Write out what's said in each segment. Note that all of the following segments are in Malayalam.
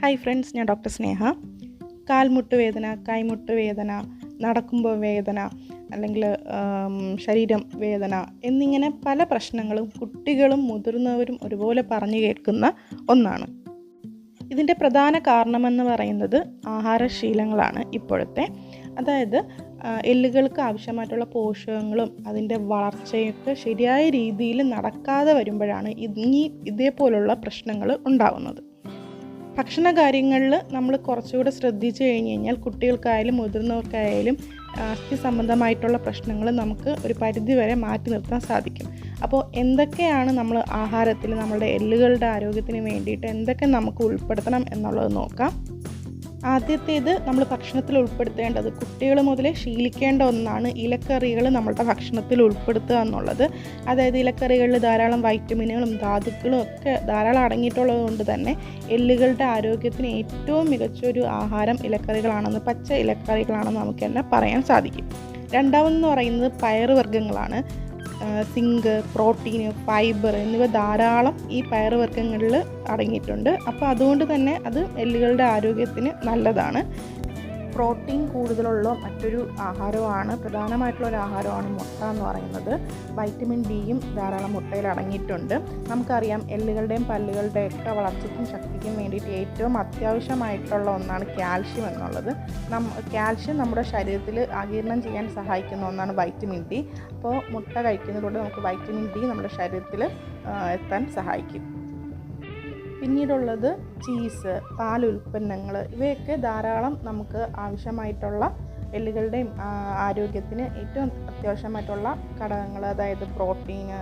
ഹായ് ഫ്രണ്ട്സ് ഞാൻ ഡോക്ടർ സ്നേഹ. കാൽമുട്ട് വേദന കൈമുട്ട് വേദന നടക്കുമ്പോൾ വേദന അല്ലെങ്കിൽ ശരീരം വേദന എന്നിങ്ങനെ പല പ്രശ്നങ്ങളും കുട്ടികളും മുതിർന്നവരും ഒരുപോലെ പറഞ്ഞു കേൾക്കുന്ന ഒന്നാണ്. ഇതിന്റെ പ്രധാന കാരണമെന്ന് പറയുന്നത് ആഹാരശീലങ്ങളാണ് ഇപ്പോഴത്തെ. അതായത് എല്ലുകൾക്ക് ആവശ്യമായിട്ടുള്ള പോഷകങ്ങളും അതിന്റെ വളർച്ചയൊക്കെ ശരിയായ രീതിയിൽ നടക്കാതെ വരുമ്പോഴാണ് ഇനി ഇതേപോലുള്ള പ്രശ്നങ്ങൾ ഉണ്ടാകുന്നത് ഭക്ഷണ കാര്യങ്ങളിൽ നമ്മൾ കുറച്ചുകൂടെ ശ്രദ്ധിച്ചു കഴിഞ്ഞ് കഴിഞ്ഞാൽ കുട്ടികൾക്കായാലും മുതിർന്നവർക്കായാലും അസ്ഥി സംബന്ധമായിട്ടുള്ള പ്രശ്നങ്ങൾ നമുക്ക് ഒരു പരിധി വരെ മാറ്റി നിർത്താൻ സാധിക്കും. അപ്പോൾ എന്തൊക്കെയാണ് നമ്മൾ ആഹാരത്തിൽ നമ്മുടെ എല്ലുകളുടെ ആരോഗ്യത്തിന് വേണ്ടിയിട്ട് എന്തൊക്കെ നമുക്ക് ഉൾപ്പെടുത്തണം എന്നുള്ളത് നോക്കാം. ആദ്യത്തേത് നമ്മൾ ഭക്ഷണത്തിൽ ഉൾപ്പെടുത്തേണ്ടത്. കുട്ടികൾ മുതലേ ശീലിക്കേണ്ട ഒന്നാണ് ഇലക്കറികൾ നമ്മളുടെ ഭക്ഷണത്തിൽ ഉൾപ്പെടുത്തുക എന്നുള്ളത്. അതായത് ഇലക്കറികളിൽ ധാരാളം വൈറ്റമിനുകളും ധാതുക്കളും ഒക്കെ ധാരാളം അടങ്ങിയിട്ടുള്ളത് കൊണ്ട് തന്നെ എല്ലുകളുടെ ആരോഗ്യത്തിന് ഏറ്റവും മികച്ചൊരു ആഹാരം ഇലക്കറികളാണെന്ന് പച്ച ഇലക്കറികളാണെന്ന് നമുക്ക് തന്നെ പറയാൻ സാധിക്കും. രണ്ടാമതെന്ന് പറയുന്നത് പയറുവർഗങ്ങളാണ്. സിങ്ക് പ്രോട്ടീന് ഫൈബർ എന്നിവ ധാരാളം ഈ പയറുവർഗങ്ങളിൽ അടങ്ങിയിട്ടുണ്ട്. അപ്പോൾ അതുകൊണ്ട് തന്നെ അത് എല്ലുകളുടെ ആരോഗ്യത്തിന് നല്ലതാണ്. പ്രോട്ടീൻ കൂടുതലുള്ള മറ്റൊരു ആഹാരമാണ് പ്രധാനമായിട്ടുള്ള ഒരു ആഹാരമാണ് മുട്ട എന്ന് പറയുന്നത്. വൈറ്റമിൻ ഡിയും ധാരാളം മുട്ടയിൽ അടങ്ങിയിട്ടുണ്ട്. നമുക്കറിയാം എല്ലുകളുടെയും പല്ലുകളുടെയും ഒക്കെ വളർച്ചയ്ക്കും ശക്തിക്കും വേണ്ടിയിട്ട് ഏറ്റവും അത്യാവശ്യമായിട്ടുള്ള ഒന്നാണ് കാൽഷ്യം എന്നുള്ളത്. നം കാൽഷ്യം നമ്മുടെ ശരീരത്തിൽ ആകീരണം ചെയ്യാൻ സഹായിക്കുന്ന ഒന്നാണ് വൈറ്റമിൻ ഡി. അപ്പോൾ മുട്ട കഴിക്കുന്നതുകൊണ്ട് നമുക്ക് വൈറ്റമിൻ ഡി നമ്മുടെ ശരീരത്തിൽ എത്താൻ സഹായിക്കും. പിന്നീടുള്ളത് ചീസ് പാൽ ഉൽപ്പന്നങ്ങൾ ഇവയൊക്കെ ധാരാളം നമുക്ക് ആവശ്യമായിട്ടുള്ള എല്ലുകളുടെയും ആരോഗ്യത്തിന് ഏറ്റവും അത്യാവശ്യമായിട്ടുള്ള ഘടകങ്ങൾ അതായത് പ്രോട്ടീന്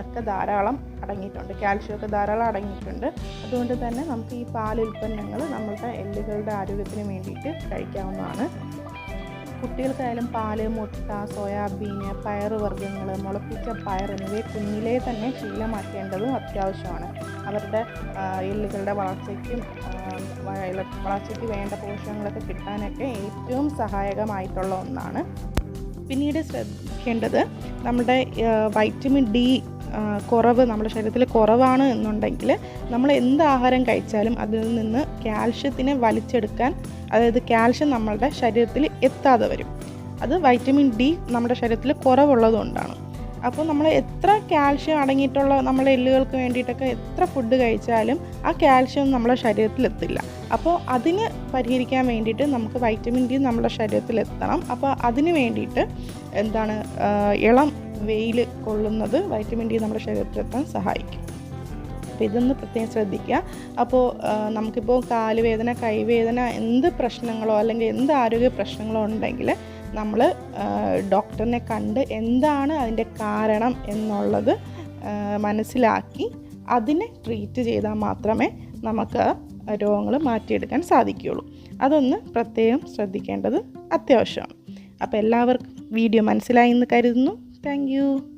ഒക്കെ ധാരാളം അടങ്ങിയിട്ടുണ്ട്. കാൽഷ്യം ഒക്കെ ധാരാളം അടങ്ങിയിട്ടുണ്ട്. അതുകൊണ്ട് തന്നെ നമുക്ക് ഈ പാൽ ഉൽപ്പന്നങ്ങൾ നമ്മളുടെ എല്ലുകളുടെ ആരോഗ്യത്തിന് വേണ്ടിയിട്ട് കഴിക്കാവുന്നതാണ്. കുട്ടികൾക്കായാലും പാൽ മുട്ട സോയാബീന് പയറുവർഗങ്ങൾ മുളപ്പിച്ച പയർ എന്നിവയെ കുഞ്ഞിലേ തന്നെ ശീലമാക്കേണ്ടതും അത്യാവശ്യമാണ്. അവരുടെ എല്ലുകളുടെ വളർച്ചയ്ക്കും വളർച്ചയ്ക്ക് വേണ്ട പോഷകങ്ങളൊക്കെ കിട്ടാനൊക്കെ ഏറ്റവും സഹായകമായിട്ടുള്ള ഒന്നാണ്. പിന്നീട് ശ്രദ്ധിക്കേണ്ടത് നമ്മുടെ വൈറ്റമിൻ ഡി കുറവ് നമ്മുടെ ശരീരത്തിൽ കുറവാണ് എന്നുണ്ടെങ്കിൽ നമ്മൾ എന്ത് ആഹാരം കഴിച്ചാലും അതിൽ നിന്ന് കാൽഷ്യത്തിനെ വലിച്ചെടുക്കാൻ അതായത് കാൽഷ്യം നമ്മളുടെ ശരീരത്തിൽ എത്താതെ വരും. അത് വൈറ്റമിൻ ഡി നമ്മുടെ ശരീരത്തിൽ കുറവുള്ളതുകൊണ്ടാണ് അപ്പോൾ നമ്മൾ എത്ര കാൽഷ്യം അടങ്ങിയിട്ടുള്ള നമ്മുടെ എല്ലുകൾക്ക് വേണ്ടിയിട്ടൊക്കെ എത്ര ഫുഡ് കഴിച്ചാലും ആ കാൽഷ്യം നമ്മുടെ ശരീരത്തിൽ എത്തില്ല. അപ്പോൾ അതിന് പരിഹരിക്കാൻ വേണ്ടിയിട്ട് നമുക്ക് വൈറ്റമിൻ ഡി നമ്മുടെ ശരീരത്തിൽ എത്തണം. അപ്പോൾ അതിന് വേണ്ടിയിട്ട് എന്താണ് ഇളം വെയിൽ കൊള്ളുന്നത് വൈറ്റമിൻ ഡി നമ്മുടെ ശരീരത്തിലെത്താൻ സഹായിക്കും. അപ്പോൾ ഇതൊന്ന് പ്രത്യേകം ശ്രദ്ധിക്കുക. അപ്പോൾ നമുക്കിപ്പോൾ കാലുവേദന കൈവേദന എന്ത് പ്രശ്നങ്ങളോ അല്ലെങ്കിൽ എന്ത് ആരോഗ്യ പ്രശ്നങ്ങളോ ഉണ്ടെങ്കിൽ നമ്മൾ ഡോക്ടറിനെ കണ്ട് എന്താണ് അതിന്റെ കാരണം എന്നുള്ളത് മനസ്സിലാക്കി അതിനെ ട്രീറ്റ് ചെയ്താൽ മാത്രമേ നമുക്ക് രോഗങ്ങൾ മാറ്റിയെടുക്കാൻ സാധിക്കുകയുള്ളൂ. അതൊന്ന് പ്രത്യേകം ശ്രദ്ധിക്കേണ്ടത് അത്യാവശ്യമാണ്. അപ്പോൾ എല്ലാവർക്കും വീഡിയോ മനസ്സിലായി എന്ന് കരുതുന്നു. Thank you.